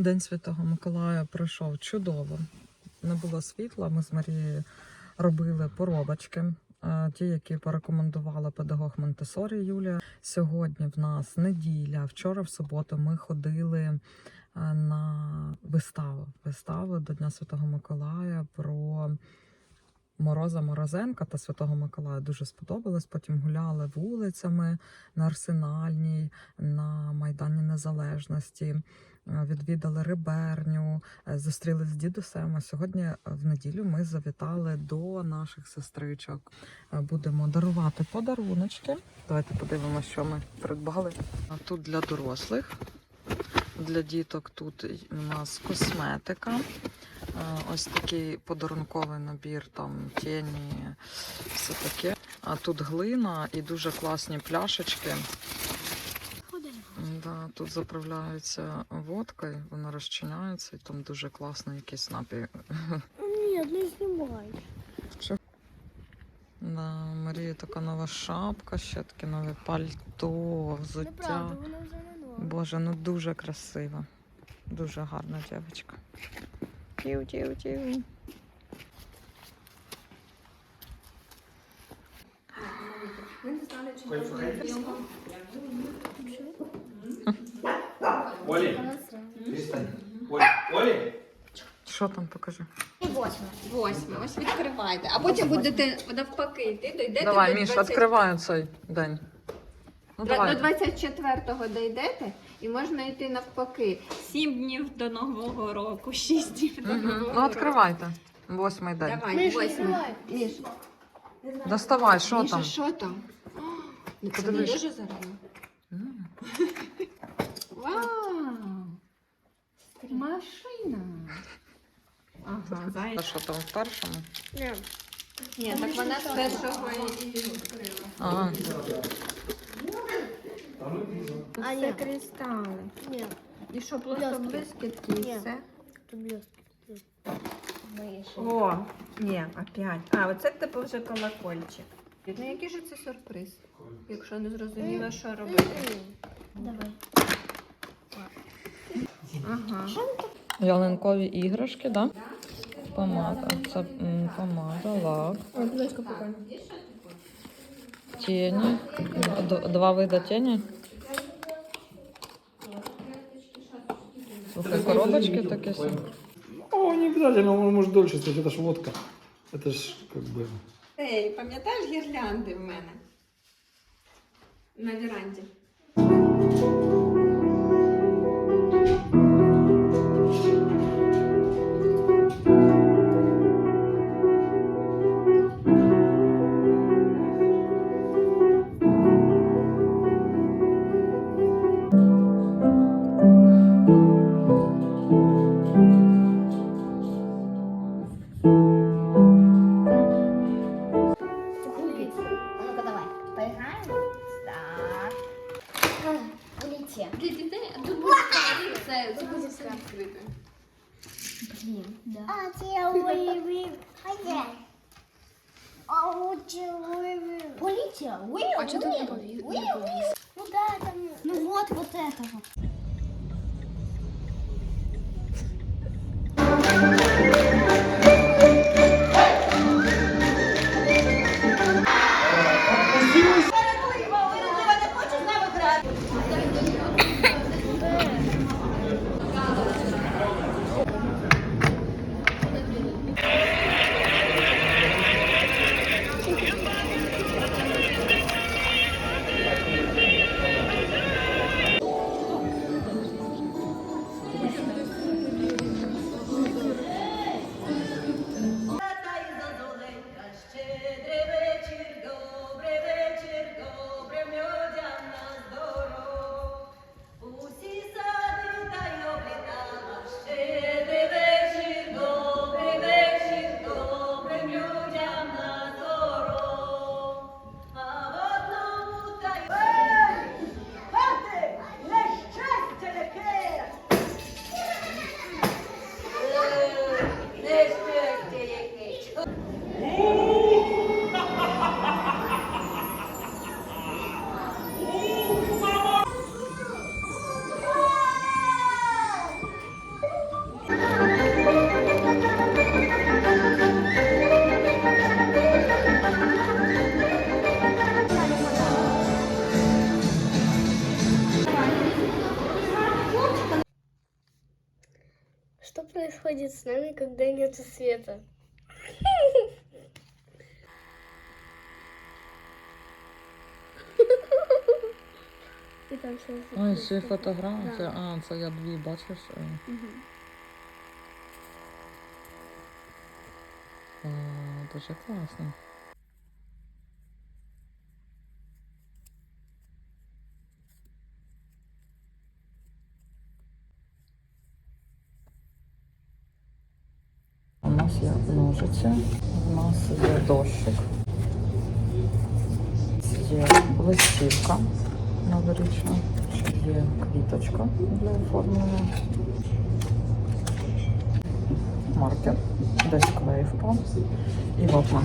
День Святого Миколая пройшов чудово. Не було світла. Ми з Марією робили поробочки. е, Ті, які порекомендувала педагог Монтесорі Юлія. Сьогодні в нас неділя. Вчора, в суботу, ми ходили е, на виставу. Виставу до Дня Святого Миколая про Мороза Морозенка та Святого Миколая. Дуже сподобалось. Потім гуляли вулицями на Арсенальній, на Майдані Незалежності. Е, Відвідали риберню, е, зустрілись з дідусем. А сьогодні е, в неділю ми завітали до наших сестричок. Будемо дарувати подаруночки. Давайте подивимося, що ми придбали. Тут для дорослих, для діток тут у нас косметика. Ось такий подарунковий набір, там тіні, все таке. А тут глина і дуже класні пляшечки. Да, тут заправляється водкою, вона розчиняється, і там дуже класний якийсь напій. Ні, не знімай. На Марії така нова шапка, ще таке нове пальто, взуття. Неправда, вона вже не нова. Боже, ну дуже красива. Дуже гарна дівчинка. Тіу-тіу-тіу. Олі, перестань. Олі, Олі. Що там покажи? Восьме. Восьме, ось відкривайте. А потім будете навпаки йти, дійдете Давай, до Міш, 20 відкривай цей день. Ну, До 24-го дійдете і можна йти навпаки. Сім днів до Нового року, шість днів до Мгм. Нового Ну, року. відкривайте. Восьмий день. Давай, Міш, восьме. Міш, Доставай, що Міша, там? що там? О, ну Це не Подивись. дуже зарано. М. Вау! Машина. Ага, А що там в першому? Ні. Ні, так вона з першого і відкрила. Ага. А, Це ні. кристали. Ні, І що, просто Блістки. блискітки і Ні. все? тобі. О, ні, опять. А, оце типу вже колокольчик. Ну який же це сюрприз? Якщо не зрозуміла, що робити. Давай. Ага. Ялинкові іграшки, да? Помада. Це м, помада, лак, Ой, будь ласка, прикольно. тіні. Д- Два види тіні. Слухай, коробочки такі. собі. О, не обязательно, он может дольше стоять, это ж водка. Это ж как бы... Ей, пам'ятаєш гірлянди в мене? На віранді. Когда света? І там все. Ой, ще це, А, це я дві, бачиш? Е, А, дуже класно. У нас є ножиці, у нас є дощик, є листівка новорічна, є квіточка для оформлення, маркер, десь клей і вапна.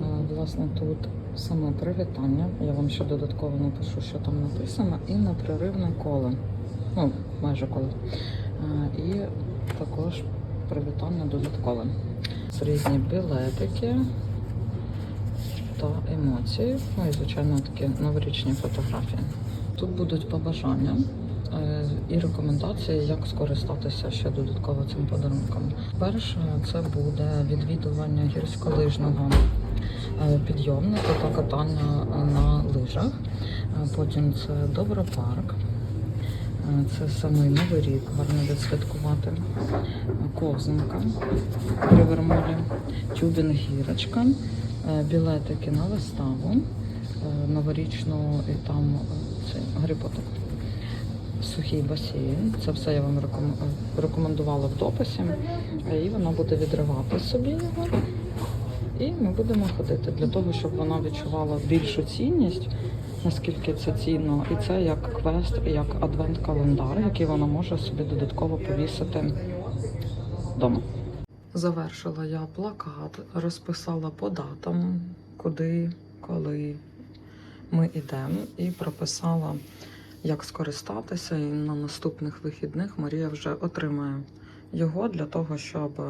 Е, Власне, тут саме привітання. Я вам ще додатково напишу, що там написано, і непреривне коло. Ну, майже коло. Е, І також привітання додаткове. Різні білетики та емоції. Ну і, звичайно, такі новорічні фотографії. Тут будуть побажання е, і рекомендації, як скористатися ще додатково цим подарунком. Перше, це буде відвідування гірськолижного е, підйомника та катання на лижах. Е, Потім це Добропарк. Це самий новий рік, гарно відсвяткувати. Ковзанка при Вермолі, тюбінг гірочка, білетики на виставу е, новорічну і там е, цей Поттер. Сухий басейн. Це все я вам е, рекомендувала в дописі. Е, І вона буде відривати собі його. І ми будемо ходити для того, щоб вона відчувала більшу цінність, наскільки це цінно. І це як квест, як адвент-календар, який вона може собі додатково повісити вдома. Завершила я плакат, розписала по датам, куди, коли ми йдемо, і прописала, як скористатися. І на наступних вихідних Марія вже отримає його для того, щоб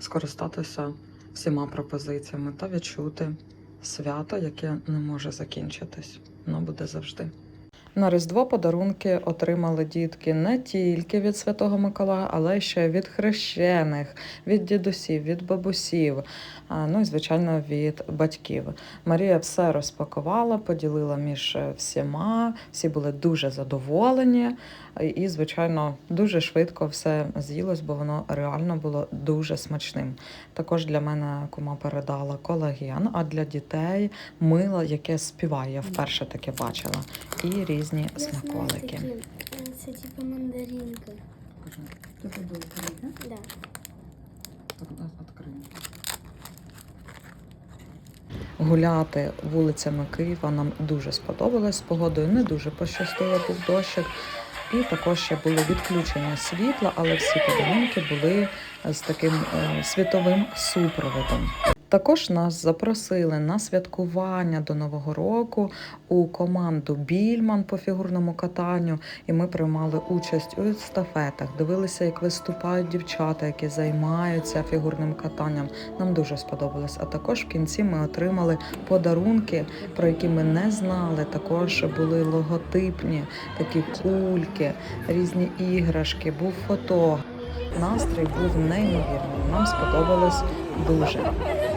скористатися всіма пропозиціями та відчути свято, яке не може закінчитись. Воно буде завжди. На Різдво подарунки отримали дітки не тільки від Святого Миколая, але ще від хрещених, від дідусів, від бабусів, ну і звичайно від батьків. Марія все розпакувала, поділила між е, всіма. Всі були дуже задоволені, і, звичайно, дуже швидко все з'їлось, бо воно реально було дуже смачним. Також для мене кума передала колаген, а для дітей мило, яке співає. Я вперше таке бачила. І різні смаколики. Это типа мандаринка. Да. Гуляти вулицями Києва нам дуже сподобалось. З погодою не дуже пощастило, був дощик. І також ще були відключення світла, але всі подарунки були з таким е, світовим супроводом. Також нас запросили на святкування до Нового року у команду Більман по фігурному катанню, і ми приймали участь у естафетах, дивилися, як виступають дівчата, які займаються фігурним катанням. Нам дуже сподобалось. А також в кінці ми отримали подарунки, про які ми не знали. Також були логотипні такі кульки, різні іграшки, був фото. Настрій був неймовірний. Нам сподобалось дуже.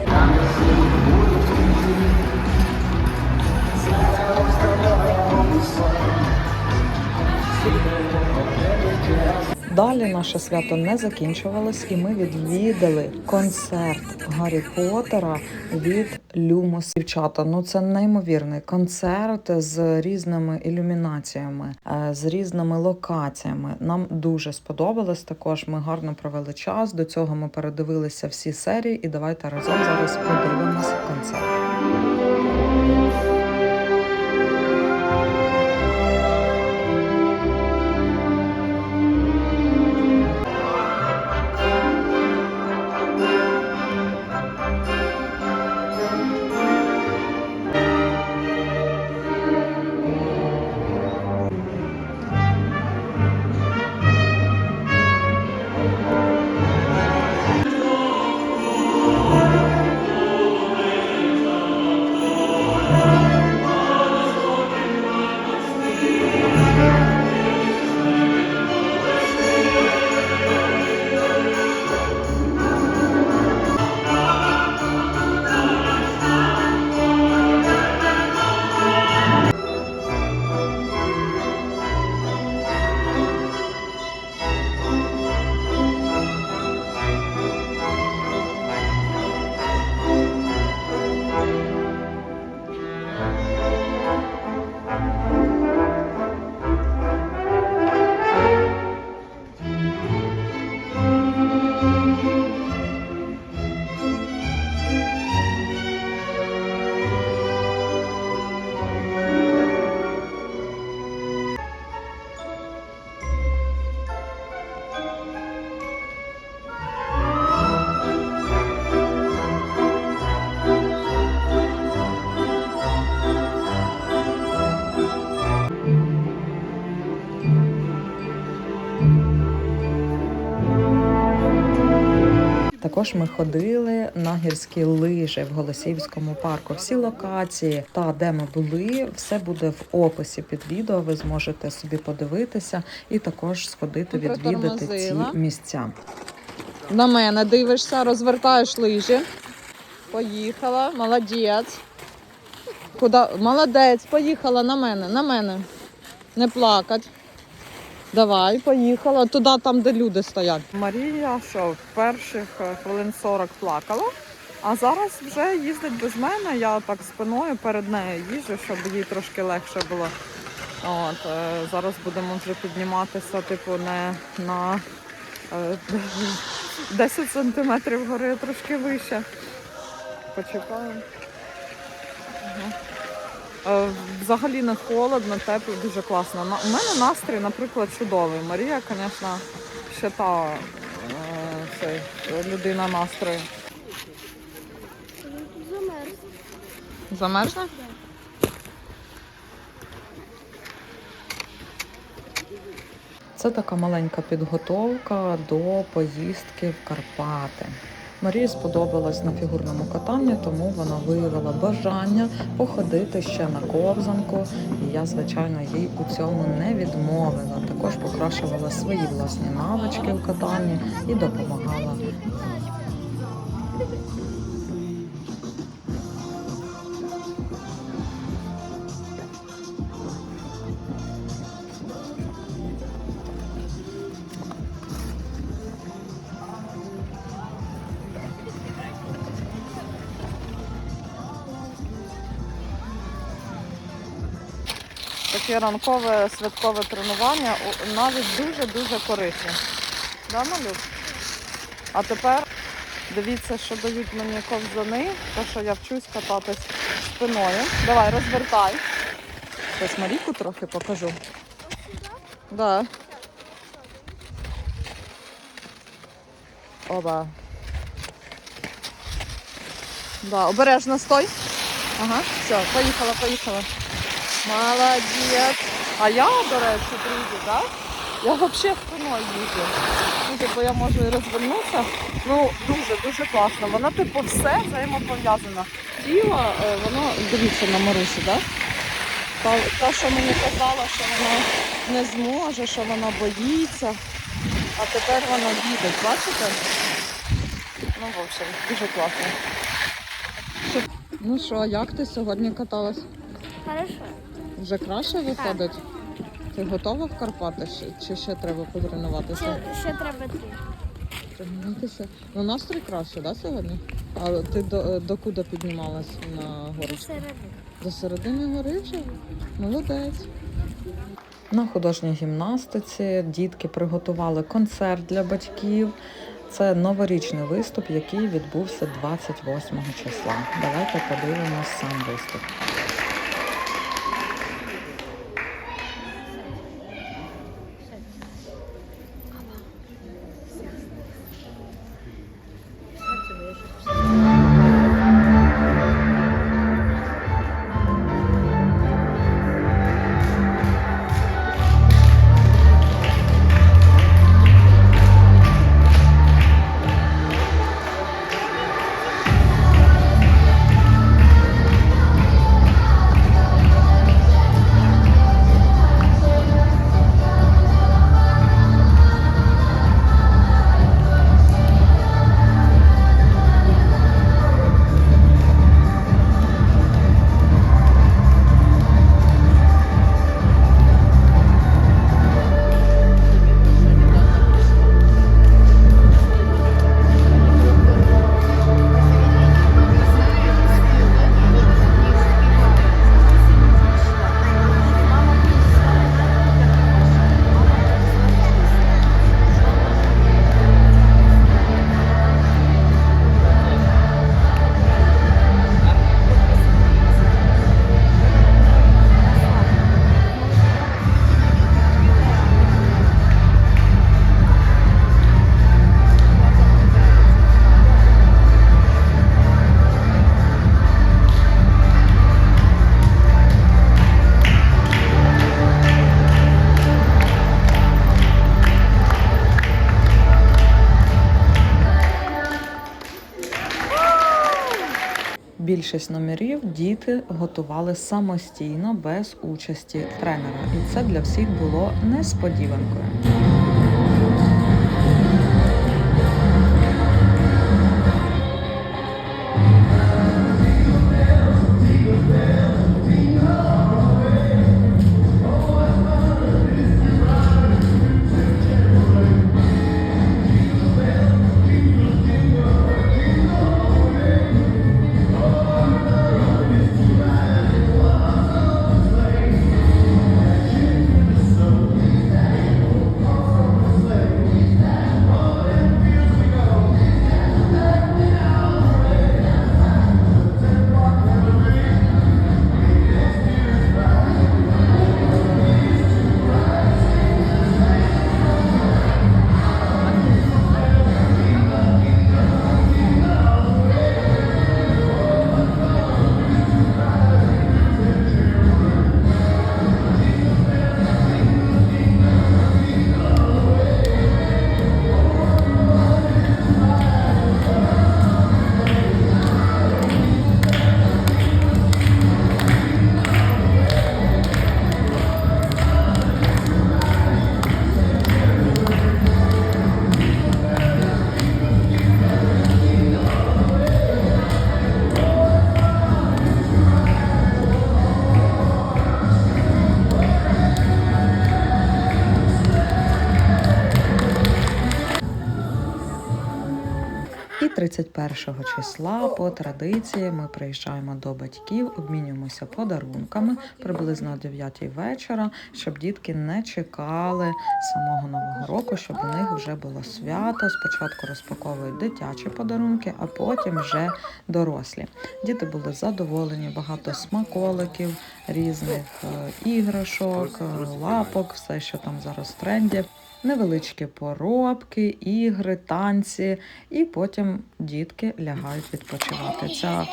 and I'm the sea. Далі наше свято не закінчувалось, і ми відвідали концерт Гаррі Поттера від Люмос. Дівчата, ну це неймовірний концерт з різними ілюмінаціями, е, з різними локаціями. Нам дуже сподобалось. Також ми гарно провели час. До цього ми передивилися всі серії, і давайте разом зараз подивимося концерт. Також ми ходили на гірські лижі в Голосіївському парку. Всі локації та де ми були, все буде в описі під відео. Ви зможете собі подивитися і також сходити відвідати ці місця. На мене дивишся, розвертаєш лижі. Поїхала, молодець. Куда? Молодець, поїхала на мене, на мене. Не плакать. Давай, поїхала. Туди, там, де люди стоять. Марія, що перших е, хвилин 40 плакала, а зараз вже їздить без мене. Я так спиною перед нею їжджу, щоб їй трошки легше було. От, е, зараз будемо вже підніматися, типу, не на е, 10 сантиметрів гори, трошки вище. Почекаємо. Ага. Е, Взагалі не холодно, тепло, дуже класно. У мене настрій, наприклад, чудовий. Марія, звісно, ще та е, людина настрою. Замерз. Замерзне? Це така маленька підготовка до поїздки в Карпати. Марії сподобалось на фігурному катанні, тому вона виявила бажання походити ще на ковзанку. І я, звичайно, їй у цьому не відмовила. Також покращувала свої власні навички в катанні і допомагала. Таке ранкове святкове тренування навіть дуже-дуже корисне. Да, Малюк? А тепер дивіться, що дають мені ковзани, то що я вчусь кататись спиною. Давай, розвертай. Зараз Маріку трохи покажу. Да. Оба. Да, обережно стой. Ага, все, поїхала, поїхала. Молодець. А я, до речі, друзі, так? Я взагалі спиною їжджу. Ну, типу, я можу і розвернутися. Ну, дуже, дуже класно. Воно, типу, все взаємопов'язано. Тіло, е, воно, дивіться на Марусі, так? Та, та, що мені казала, що вона не зможе, що вона боїться. А тепер вона їде, бачите? Ну, в общем, дуже класно. Ну що, як ти сьогодні каталась? Хорошо. Вже краще виходить? Ти готова в Карпати ще- чи ще треба потренуватися? Ще, ще треба три. Тренуватися. Ну настрій краще, да, сьогодні? А ти до, до куди піднімалась на горочку? Середини. До середини гори вже? Молодець. На художній гімнастиці дітки приготували концерт для батьків. Це новорічний виступ, який відбувся 28 числа. Давайте подивимось сам виступ. Більшість номерів діти готували самостійно без участі тренера, і це для всіх було несподіванкою. І 31 числа по традиції ми приїжджаємо до батьків, обмінюємося подарунками приблизно о 9 вечора, щоб дітки не чекали самого нового року, щоб у них вже було свято. Спочатку розпаковують дитячі подарунки, а потім вже дорослі. Діти були задоволені, багато смаколиків, різних е, іграшок, е, лапок, все, що там зараз в тренді. Невеличкі поробки, ігри, танці, і потім дітки лягають відпочивати. Ця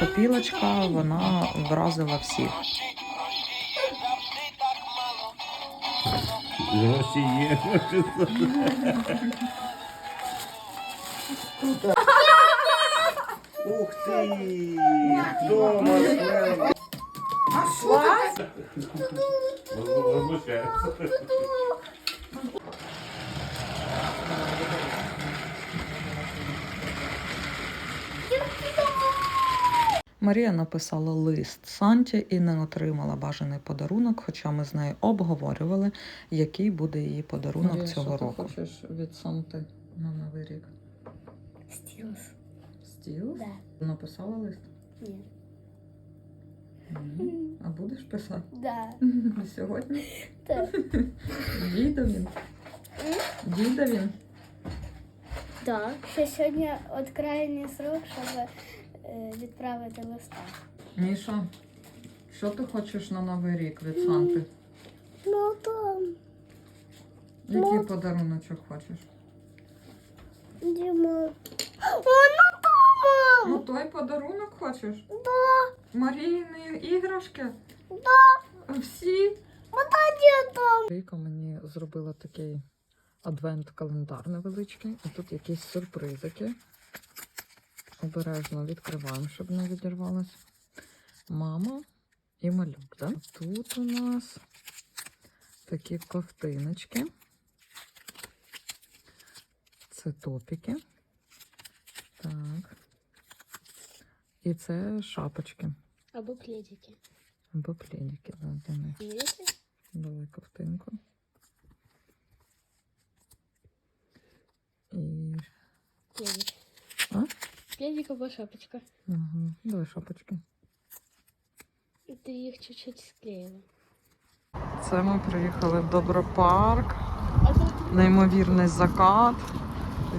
копілочка вона вразила всіх. Росіє. Ух ти! Дома член. Возмущається. Марія написала лист Санті і не отримала бажаний подарунок, хоча ми з нею обговорювали, який буде її подарунок цього року. Ти хочеш від Санти на новий рік? Стилус. Стіл? Да. Написала лист? Нет. А будеш писати? Да. Сьогодні? Да. Дійде він. Дійде він. Да. Ще сьогодні от крайній срок, щоб е, відправити листа. Міша, що ти хочеш на новий рік від Санти? Ну там, Який Ну. подаруночок хочеш? Діма. О, ну! Ну той подарунок хочеш? Да, Марійні іграшки? да, Всі? де там? Ріка мені зробила такий адвент-календар невеличкий, і тут якісь сюрпризики. Обережно відкриваємо, щоб не відірвалось. Мама і малюк, да? Тут у нас такі ковтиночки. Це топіки. Так. І це шапочки. Або пледики. Або пледики, да, для них. Видите? Давай ковтинку. І. Пледик. А? Пледик або шапочка. Ага, давай шапочки. І ти їх чуть-чуть склеїла. Це ми приїхали в Добропарк. Неймовірний закат,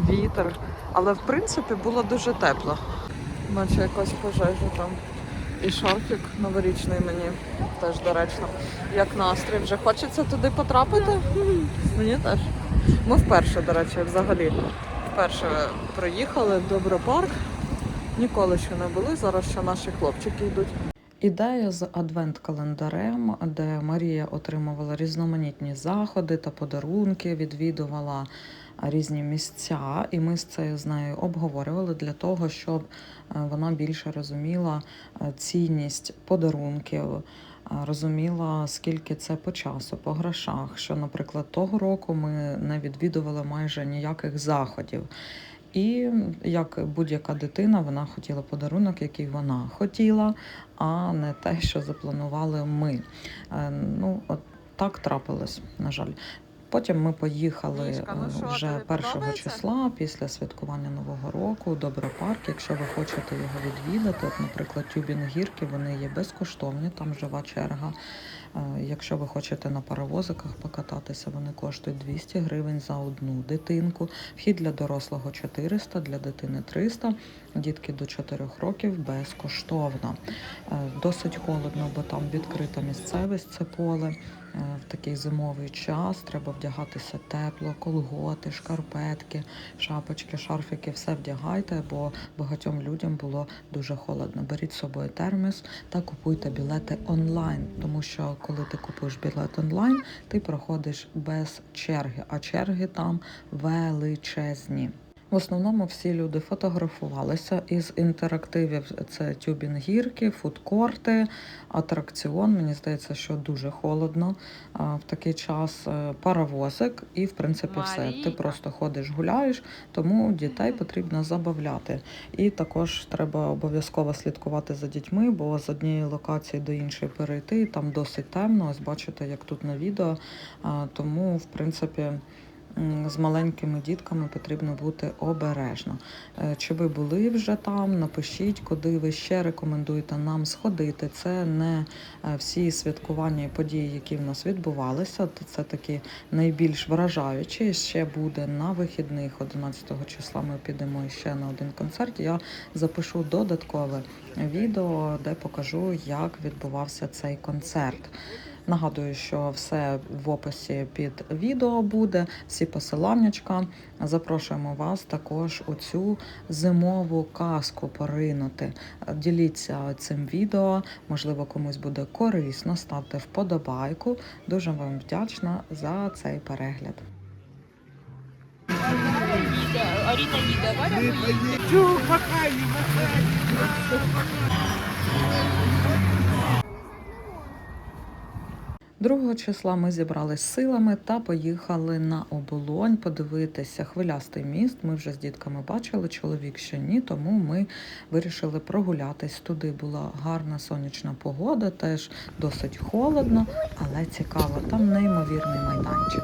вітер. Але в принципі було дуже тепло. Бачу якось пожежу там. І шарфік новорічний мені теж доречно. Як настрій. Вже хочеться туди потрапити? Мені теж. Ми вперше, до речі, взагалі. Вперше приїхали в Добропарк. Ніколи ще не були. Зараз ще наші хлопчики йдуть. Ідея з адвент-календарем, де Марія отримувала різноманітні заходи та подарунки, відвідувала різні місця, і ми з це з нею обговорювали для того, щоб е, вона більше розуміла е, цінність подарунків. е, Розуміла, скільки це по часу, по грошах. Що, наприклад, того року ми не відвідували майже ніяких заходів. І як будь-яка дитина, вона хотіла подарунок, який вона хотіла, а не те, що запланували ми. Ну, от так трапилось, на жаль. Потім ми поїхали Мішка, ну е, що, вже тобі 1 подобається? числа після святкування Нового року. Добропарк. Якщо ви хочете його відвідати, от, наприклад, тюбінг гірки, вони є безкоштовні, там жива черга. Е, Якщо ви хочете на паровозиках покататися, вони коштують 200 гривень за одну дитинку. Вхід для дорослого 400, для дитини 300, дітки до 4 років безкоштовно. Е, Досить холодно, бо там відкрита місцевість, це поле. Е, В такий зимовий час треба вдягатися тепло, колготи, шкарпетки, шапочки, шарфики, все вдягайте, бо багатьом людям було дуже холодно. Беріть з собою терміс та купуйте білети онлайн, тому що коли ти купуєш білет онлайн, ти проходиш без черги, а черги там величезні. В основному всі люди фотографувалися із інтерактивів. Це тюбінг гірки, фудкорти, атракціон. Мені здається, що дуже холодно в такий час. Е, Паровозик, і в принципі все. Ти просто ходиш, гуляєш, тому дітей потрібно забавляти. І також треба обов'язково слідкувати за дітьми, бо з однієї локації до іншої перейти там досить темно. Ось бачите, як тут на відео. Тому, в принципі. З маленькими дітками потрібно бути обережно. Е, Чи ви були вже там? Напишіть, куди ви ще рекомендуєте нам сходити. Це не е, всі святкування і події, які в нас відбувалися. Це такі найбільш вражаючі. Ще буде на вихідних 11 числа. Ми підемо ще на один концерт. Я запишу додаткове відео, де покажу, як відбувався цей концерт. Нагадую, що все в описі під відео буде, всі посиланнячка. Запрошуємо вас також у цю зимову казку поринути. Діліться цим відео, можливо, комусь буде корисно. Ставте вподобайку. Дуже вам вдячна за цей перегляд. Другого числа ми зібрались силами та поїхали на оболонь подивитися хвилястий міст. Ми вже з дітками бачили, чоловік ще ні, тому ми вирішили прогулятись. Туди була гарна сонячна погода, теж досить холодно, але цікаво. Там неймовірний майданчик.